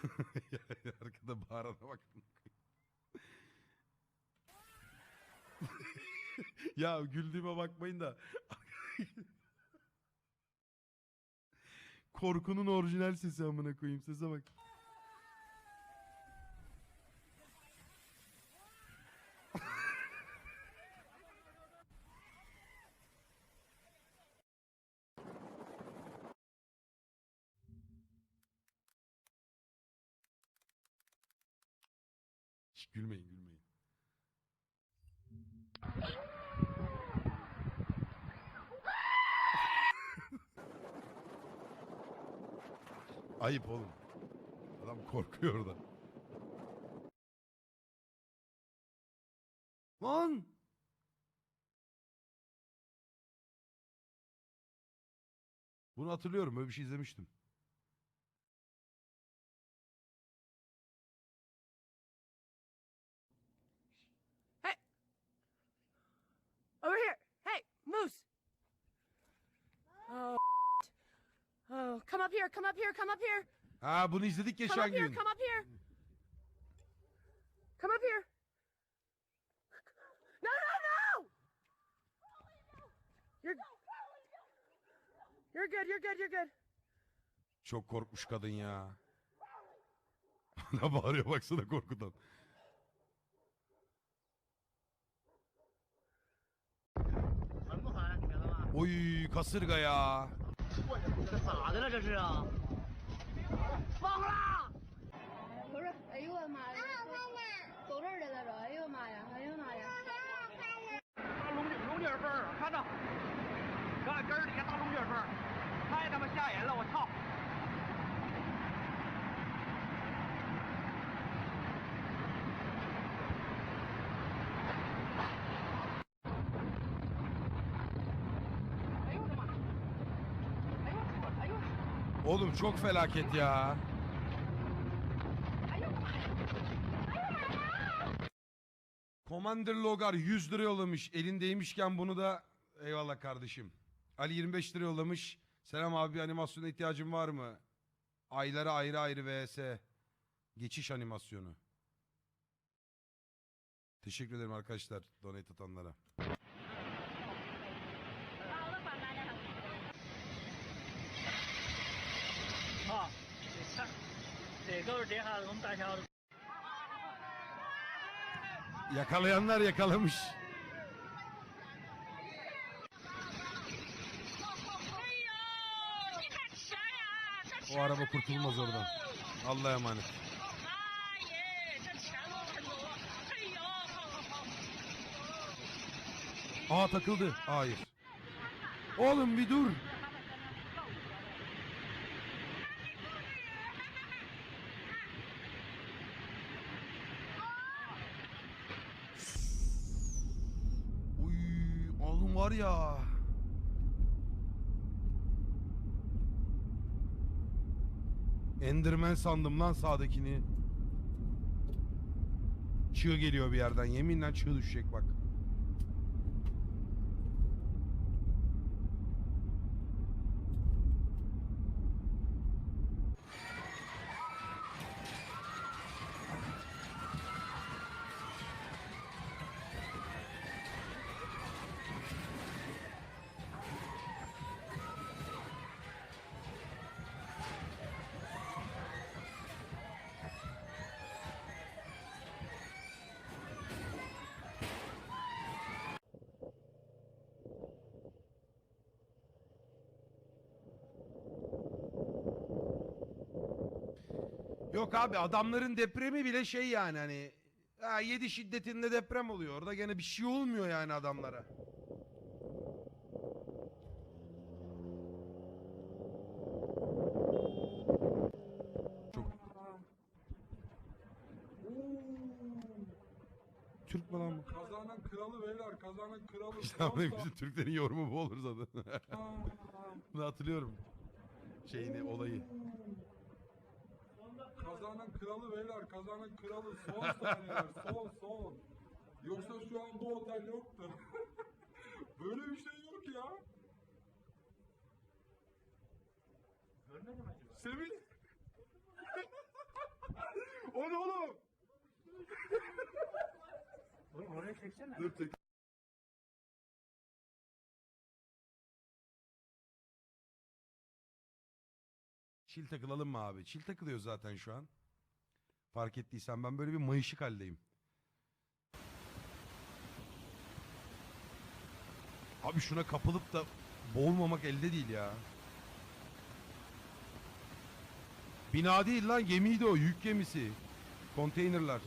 Arkada bağırana bak. ya güldüğüme bakmayın da. Korkunun orijinal sesi amına koyayım sese bak. Gülmeyin gülmeyin. Ayıp oğlum. Adam korkuyor orada. Lan! Bunu hatırlıyorum. Böyle bir şey izlemiştim. Up here. Come up here. Come up here. Ha bunu izledik Come geçen up here. gün. Come up here. Come up here. No, no, no. You're. You're good. You're good. You're good. Çok korkmuş kadın ya. ne bağırıyor baksana korkudan. Oy kasırga ya. 这咋的了这是啊？Oğlum çok felaket ya. Commander Logar 100 lira yollamış. Elindeymişken bunu da eyvallah kardeşim. Ali 25 lira yollamış. Selam abi animasyona ihtiyacın var mı? Aylara ayrı ayrı vs. Geçiş animasyonu. Teşekkür ederim arkadaşlar donate atanlara. Golf Yakalayanlar yakalamış. O araba kurtulmaz oradan. Allah'a emanet. Aa takıldı. Hayır. Oğlum bir dur. Var ya. Enderman sandım lan sağdakini. Çığ geliyor bir yerden. Yeminle çığ düşecek bak. Yok abi adamların depremi bile şey yani hani ha, 7 şiddetinde deprem oluyor. Orada gene bir şey olmuyor yani adamlara. Türk mü lan bu? Kazanın kralı beyler, kazanın kralı. İşte abi Sonsa- bizim Türklerin yorumu bu olur zaten. Bunu hatırlıyorum. Şeyini, olayı. Kazanan kralı beyler, kazanan kralı son saniyeler, son son. Yoksa şu an bu otel yoktu. Böyle bir şey yok ya. Görmedim acaba. Sevil. o oğlum? Oğlum oraya çeksene. Dur çek. Çil takılalım mı abi? Çil takılıyor zaten şu an. Fark ettiysen ben böyle bir mayışık haldeyim. Abi şuna kapılıp da boğulmamak elde değil ya. Bina değil lan gemiydi o yük gemisi. Konteynerlar.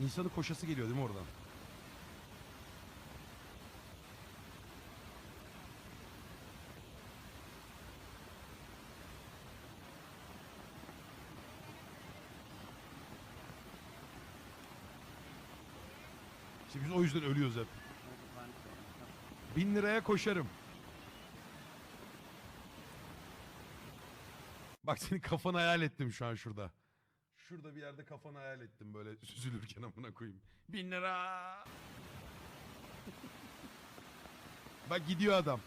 İnsanın koşası geliyor değil mi oradan? İşte biz o yüzden ölüyoruz hep. Bin liraya koşarım. Bak senin kafanı hayal ettim şu an şurada. Şurada bir yerde kafanı hayal ettim böyle süzülürken amına koyayım. Bin lira. Bak gidiyor adam.